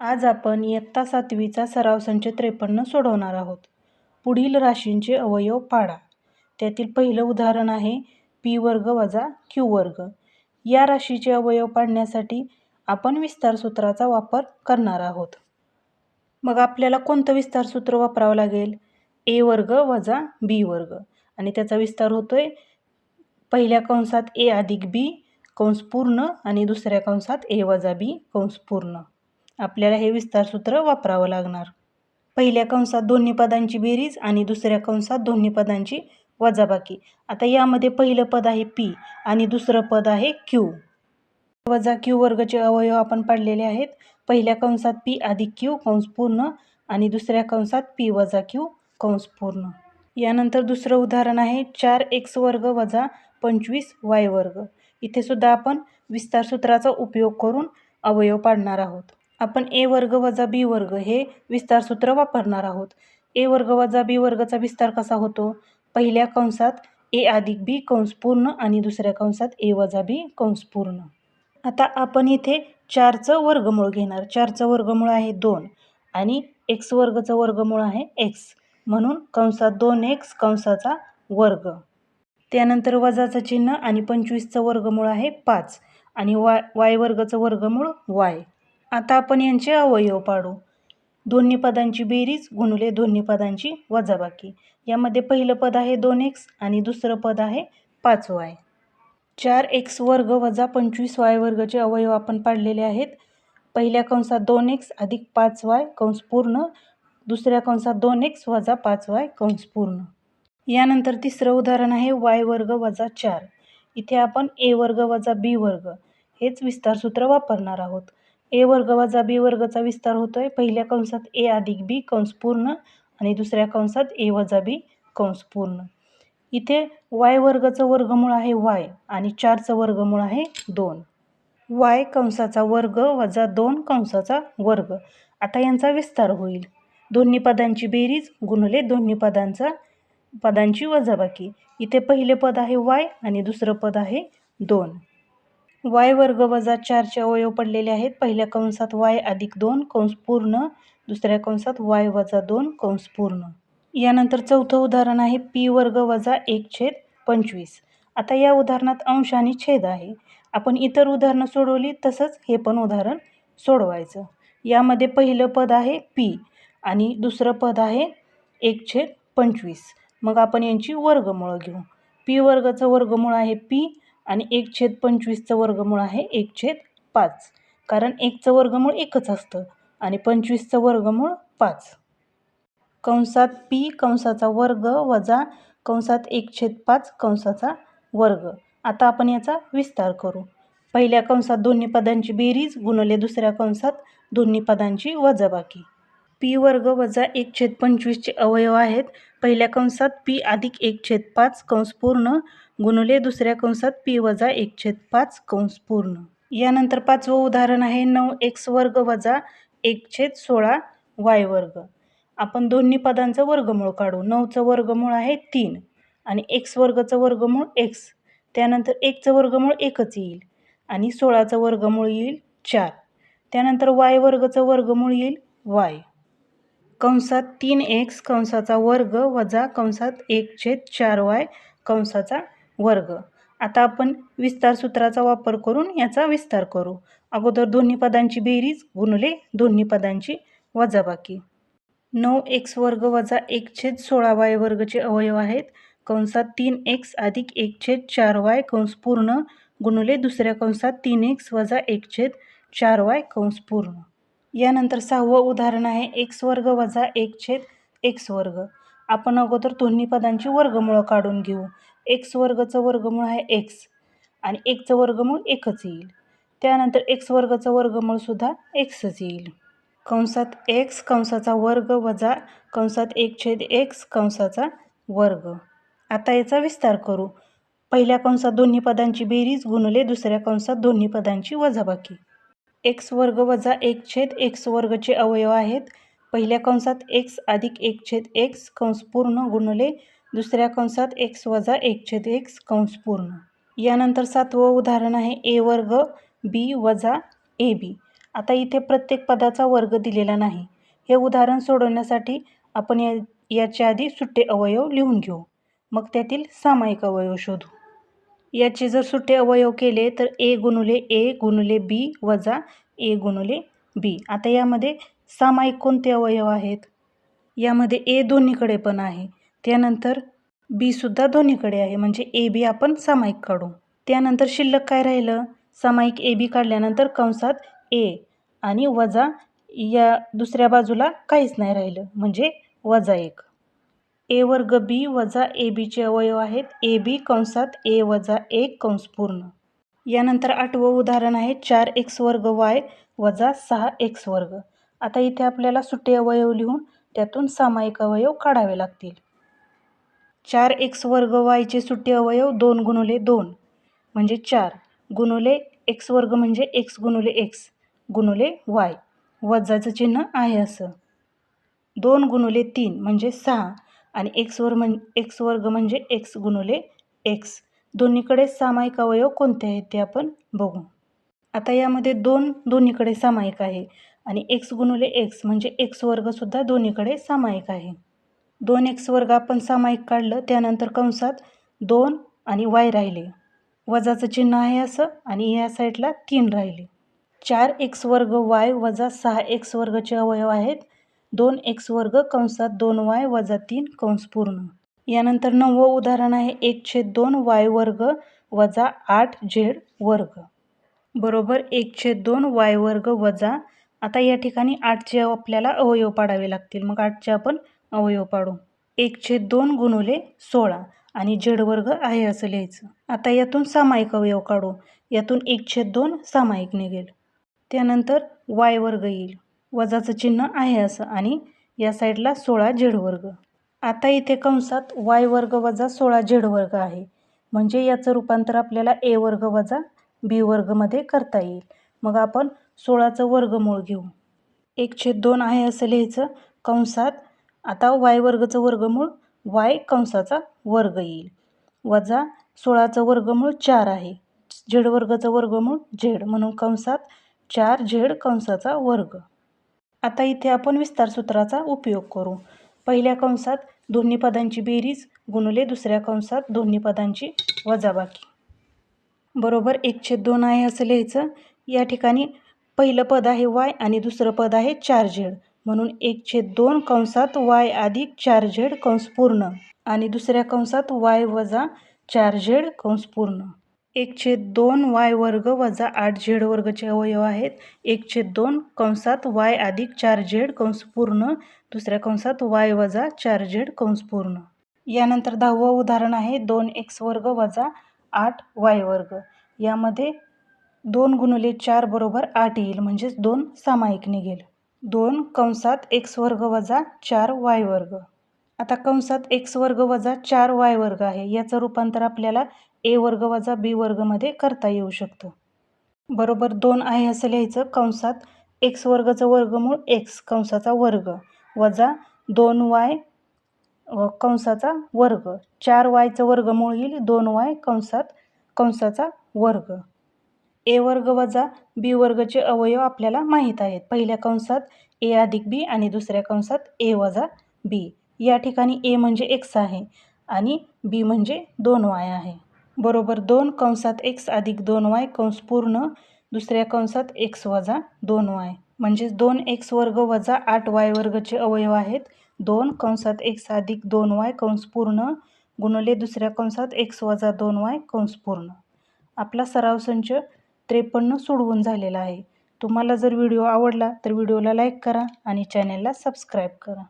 आज आपण इयत्ता सातवीचा सराव संच त्रेपन्न सोडवणार आहोत. पुढील राशींचे अवयव पाडा. त्यातील पहिलं उदाहरण आहे पी वर्ग वजा क्यू वर्ग. या राशीचे अवयव पाडण्यासाठी आपण विस्तार सूत्राचा वापर करणार आहोत. मग आपल्याला कोणतं विस्तार सूत्र वापरावं लागेल? ए वर्ग वजा बी वर्ग आणि त्याचा विस्तार होतोय पहिल्या कंसात ए अधिक बी कंस पूर्ण आणि दुसऱ्या कंसात ए वजा बी कंस पूर्ण. आपल्याला हे विस्तार सूत्र वापरावं लागणार. पहिल्या कंसात दोन्ही पदांची बेरीज आणि दुसऱ्या कंसात दोन्ही पदांची वजाबाकी. आता यामध्ये पहिलं पद आहे पी आणि दुसरं पद आहे क्यू. वजा क्यू वर्गचे अवयव आपण पाडलेले आहेत. पहिल्या कंसात पी अधिक क्यू कंस पूर्ण आणि दुसऱ्या कंसात पी वजा क्यू कंस पूर्ण. यानंतर दुसरं उदाहरण आहे चार एक्स वर्ग वजा पंचवीस वाय वर्ग. इथे सुद्धा आपण विस्तार सूत्राचा उपयोग करून अवयव पाडणार आहोत. आपण ए वर्ग वजा बी वर्ग हे विस्तार सूत्र वापरणार आहोत. ए वर्ग वजा बी वर्गचा विस्तार कसा होतो? पहिल्या कंसात ए अधिक बी कंस पूर्ण आणि दुसऱ्या कंसात ए वजा बी कंस पूर्ण. आता आपण इथे चारचं वर्गमूळ घेणार. चारचं वर्गमूळ आहे दोन आणि एक्स वर्गचं वर्गमूळ आहे एक्स म्हणून कंसात दोन एक्स कंसाचा वर्ग. त्यानंतर वजाचं चिन्ह आणि पंचवीसचं वर्गमूळ आहे पाच आणि वाय वाय वर्गचं वर्गमूळ वाय. आता आपण यांचे अवयव पाडू. दोन्ही पदांची बेरीज गुणिले दोन्ही पदांची वजाबाकी. यामध्ये पहिलं पद आहे दोन एक्स आणि दुसरं पद आहे पाच वाय. चार एक्स वर्ग वजा पंचवीस वाय वर्गचे अवयव आपण पाडलेले आहेत. पहिल्या कंसात दोन एक्स अधिक पाच वाय कंस पूर्ण दुसऱ्या कंसात दोन एक्स वजा पाच वाय कंस पूर्ण. यानंतर तिसरं उदाहरण आहे वाय वर्ग वजा चार. इथे आपण ए वर्ग वजा बी वर्ग हेच विस्तारसूत्र वापरणार आहोत. ए वर्ग वजा बी वर्गचा विस्तार होतोय पहिल्या कंसात ए अधिक बी कंस पूर्ण आणि दुसऱ्या कंसात ए वजा बी कंस पूर्ण. इथे वाय वर्गचं वर्गमूळ आहे वाय आणि चारचं वर्गमूळ आहे दोन. वाय कंसाचा वर्ग वजा दोन कंसाचा वर्ग. आता यांचा विस्तार होईल. दोन्ही पदांची बेरीज गुणले दोन्ही पदांचा पदांची वजाबाकी. इथे पहिले पद आहे वाय आणि दुसरं पद आहे दोन. वाय वर्ग वजा चारचे अवयव पडलेले आहेत. पहिल्या कंसात वाय अधिक दोन कंस पूर्ण दुसऱ्या कंसात वाय वजा दोन कंस पूर्ण. यानंतर चौथं उदाहरण आहे पी वर्ग वजा एक छेद पंचवीस. आता या उदाहरणात अंश आणि छेद आहे. आपण इतर उदाहरणं सोडवली तसंच हे पण उदाहरण सोडवायचं. यामध्ये पहिलं पद आहे पी आणि दुसरं पद आहे एक छेद पंचवीस. मग आपण यांची वर्गमूळं घेऊ. पी वर्गचं वर्गमूळ आहे पी आणि एक छेद पंचवीसचं वर्गमूळ आहे एक छेद पाच. कारण एकचं वर्गमूळ एकच असतं आणि पंचवीसचं वर्गमूळ पाच. कंसात पी कंसाचा वर्ग वजा कंसात एक छेद पाच कंसाचा वर्ग. आता आपण याचा विस्तार करू. पहिल्या कंसात दोन्ही पदांची बेरीज गुणले दुसऱ्या कंसात दोन्ही पदांची वजाबाकी. पी वर्ग वजा एक छेद पंचवीसचे अवयव आहेत. पहिल्या कंसात पी अधिक एक छेद पाच कंस पूर्ण गुणले दुसऱ्या कंसात पी वजा एक छेद पाच कंस पूर्ण. यानंतर पाचवं उदाहरण आहे नऊ एक्स वर्ग वजा एक छेद सोळा वाय वर्ग. आपण दोन्ही पदांचं वर्गमूळ काढू. नऊचं वर्गमूळ आहे तीन आणि एक्स वर्गचं वर्गमूळ एक्स. त्यानंतर एकचं वर्गमूळ एकच येईल आणि सोळाचं वर्गमूळ येईल चार. त्यानंतर वाय वर्गचं वर्गमूळ येईल वाय. कंसात तीन एक्स कंसाचा वर्ग वजा कंसात एक छेद चार वाय कंसाचा वर्ग. आता आपण विस्तार सूत्राचा वापर करून याचा विस्तार करू. अगोदर दोन्ही पदांची बेरीज गुणले दोन्ही पदांची वजाबाकी. नऊ एक्स वर्ग वजा एक छेद सोळा वाय वर्गचे अवयव आहेत. कंसात तीन एक्स अधिक एक छेद चार वाय कंस पूर्ण गुणले दुसऱ्या कंसात तीन एक्स वजा एक छेद चार वाय कंस पूर्ण. यानंतर सहावं उदाहरण आहे एक्स वर्ग वजा एक छेद एक्स वर्ग. आपण अगोदर दोन्ही पदांची वर्गमूळं काढून घेऊ. एक्स वर्गचं वर्गमूळ आहे एक्स आणि एकचं वर्गमूळ एकच येईल. त्यानंतर एक्स वर्गचं वर्गमूळसुद्धा एक्सच येईल. कंसात एक्स कंसाचा वर्ग वजा कंसात एक छेद एक्स कंसाचा वर्ग. आता याचा विस्तार करू. पहिल्या कंसात दोन्ही पदांची बेरीज गुणले दुसऱ्या कंसात दोन्ही पदांची वजाबाकी. एक्स वर्ग वजा एक छेद एक्स वर्गचे अवयव आहेत. पहिल्या कंसात एक्स अधिक एक छेद एक्स कंसपूर्ण गुणले. दुसऱ्या कंसात एक्स वजा एक छेद एक्स कंसपूर्ण यानंतर सातवं उदाहरण आहे. ए वर्ग बी वजा ए बी. आता इथे प्रत्येक पदाचा वर्ग दिलेला नाही. हे उदाहरण सोडवण्यासाठी आपण या याच्या आधी सुट्टे अवयव लिहून घेऊ. मग त्यातील सामायिक अवयव शोधू. याचे जर सुट्टे अवयव केले तर ए गुणुले ए गुणुले बी वजा ए गुणुले बी आता यामध्ये सामायिक कोणते अवयव आहेत? यामध्ये ए दोन्हीकडे पण आहे. त्यानंतर बीसुद्धा दोन्हीकडे आहे. म्हणजे ए बी आपण सामायिक काढू. त्यानंतर शिल्लक काय राहिलं? सामायिक ए बी काढल्यानंतर कंसात ए आणि वजा या दुसऱ्या बाजूला काहीच नाही राहिलं. म्हणजे वजा एक. ए वर्ग बी वजा ए बीचे अवयव आहेत. ए बी कंसात ए वजा एक कंस पूर्ण. यानंतर आठवं उदाहरण आहे. चार एक्स वर्ग वाय वजा सहा एक्स वर्ग. आता इथे आपल्याला सुट्टे अवयव लिहून त्यातून सामायिक अवयव काढावे लागतील. चार एक्स वर्ग वायचे सुट्टे अवयव दोन गुणुले दोन म्हणजे चार. गुणुले एक्स वर्ग म्हणजे एक्स गुणुले एक्स गुणुले वाय. वजाचं चिन्ह आहे असं. दोन गुणुले तीन म्हणजे सहा. आणि एक्स वर म्हण एक्स वर्ग म्हणजे एक्स गुणुले एक्स. दोन्हीकडे सामायिक अवयव कोणते आहेत ते आपण बघू. आता यामध्ये दोन दोन्हीकडे सामायिक आहे आणि एक्स गुणुले एक्स म्हणजे एक्स वर्गसुद्धा दोन्हीकडे सामायिक आहे. दोन एक्स वर्ग आपण सामायिक काढलं त्यानंतर कंसात दोन आणि वाय राहिले. वजाचं चिन्ह आहे असं आणि या साईडला तीन राहिले. चार एक्स वर्ग वाय वजा सहा एक्स वर्गचे अवयव आहेत. दोन एक्स वर्ग कंसात दोन वाय वजा तीन कंस पूर्ण. यानंतर नववं उदाहरण आहे एक छेद दोन वाय वर्ग वजा आठ झेड वर्ग. बरोबर एक छेद दोन वाय वर्ग वजा आता या ठिकाणी आठचे आपल्याला अवयव पाडावे लागतील. मग आठचे आपण अवयव पाडू. एक छेद दोन गुणुले सोळा आणि झेड वर्ग आहे असं लिहायचं. आता यातून सामायिक अवयव काढू. यातून एक छेद दोन सामायिक निघेल. त्यानंतर वाय वर्ग येईल. वजाचं चिन्ह आहे असं आणि या साईडला सोळा झेड वर्ग. आता इथे कंसात वाय वर्ग वजा सोळा झेड वर्ग आहे. म्हणजे याचं रूपांतर आपल्याला ए वर्ग वजा बी वर्गमध्ये करता येईल. मग आपण सोळाचं वर्गमूळ घेऊ. एक छेद दोन आहे असं लिहायचं. कंसात आता वाय वर्गचं वर्गमूळ वाय कंसाचा वर्ग येईल. वजा सोळाचं वर्गमूळ चार आहे. झेड वर्गाचं वर्गमूळ झेड म्हणून कंसात चार झेड कंसाचा वर्ग. आता इथे आपण विस्तार सूत्राचा उपयोग करू. पहिल्या कंसात दोन्ही पदांची बेरीज गुणले दुसऱ्या कंसात दोन्ही पदांची वजाबाकी. बरोबर एक छेद दोन आहे असं लिहायचं. या ठिकाणी पहिलं पद आहे वाय आणि दुसरं पद आहे चार झेड. म्हणून एक छेद दोन कंसात वाय अधिक चार झेड कंस पूर्ण आणि दुसऱ्या कंसात वाय वजा चार झेड कंस पूर्ण. एक छेद दोन वाय वर्ग वजा आठ झेड वर्गचे अवयव आहेत. एक छेद दोन कंसात वाय अधिक चार झेड कंस पूर्ण दुसऱ्या कंसात वाय वजा चार झेड कंस पूर्ण. यानंतर दहावं उदाहरण आहे. दोन एक्स वर्ग वजा आठ वाय वर्ग. यामध्ये दोन गुणले चार बरोबर आठ येईल म्हणजेच दोन सामायिक निघेल दोन कंसात एक्स वर्ग वजा चार वाय वर्ग. आता कंसात एक्स वर्ग वजा चार वाय वर्ग आहे. याचं रूपांतर आपल्याला ए वर्ग वजा बी वर्गमध्ये करता येऊ शकतं. बरोबर दोन आहे असं लिहायचं कंसात एक्स वर्गाचं वर्गमूळ एक्स कंसाचा वर्ग. वजा दोन वाय कंसाचा वर्ग. चार वायचं वर्गमूळ येईल दोन वाय कंसात कंसाचा वर्ग. ए वर्ग वजा बी वर्गचे अवयव आपल्याला माहीत आहेत. पहिल्या कंसात ए अधिक बी आणि दुसऱ्या कंसात ए वजा बी. या ठिकाणी ए म्हणजे एक्स आहे आणि बी म्हणजे दोन वाय आहे. बरोबर दोन कंसात एक्स अधिक दोन वाय कंस पूर्ण दुसऱ्या कंसात एक्स वजा दोन वाय. म्हणजेच दोन एक्स वर्ग वजा आठ वाय वर्गचे अवयव आहेत. दोन कंसात एक्स अधिक दोन वाय कंस पूर्ण गुणले दुसऱ्या कंसात एक्स वजा दोन वाय कंस पूर्ण. आपला सराव संच त्रेपन्न सोडवून झालेला आहे. तुम्हाला जर व्हिडिओ आवडला तर व्हिडिओला लाईक करा आणि चॅनेलला सबस्क्राईब करा.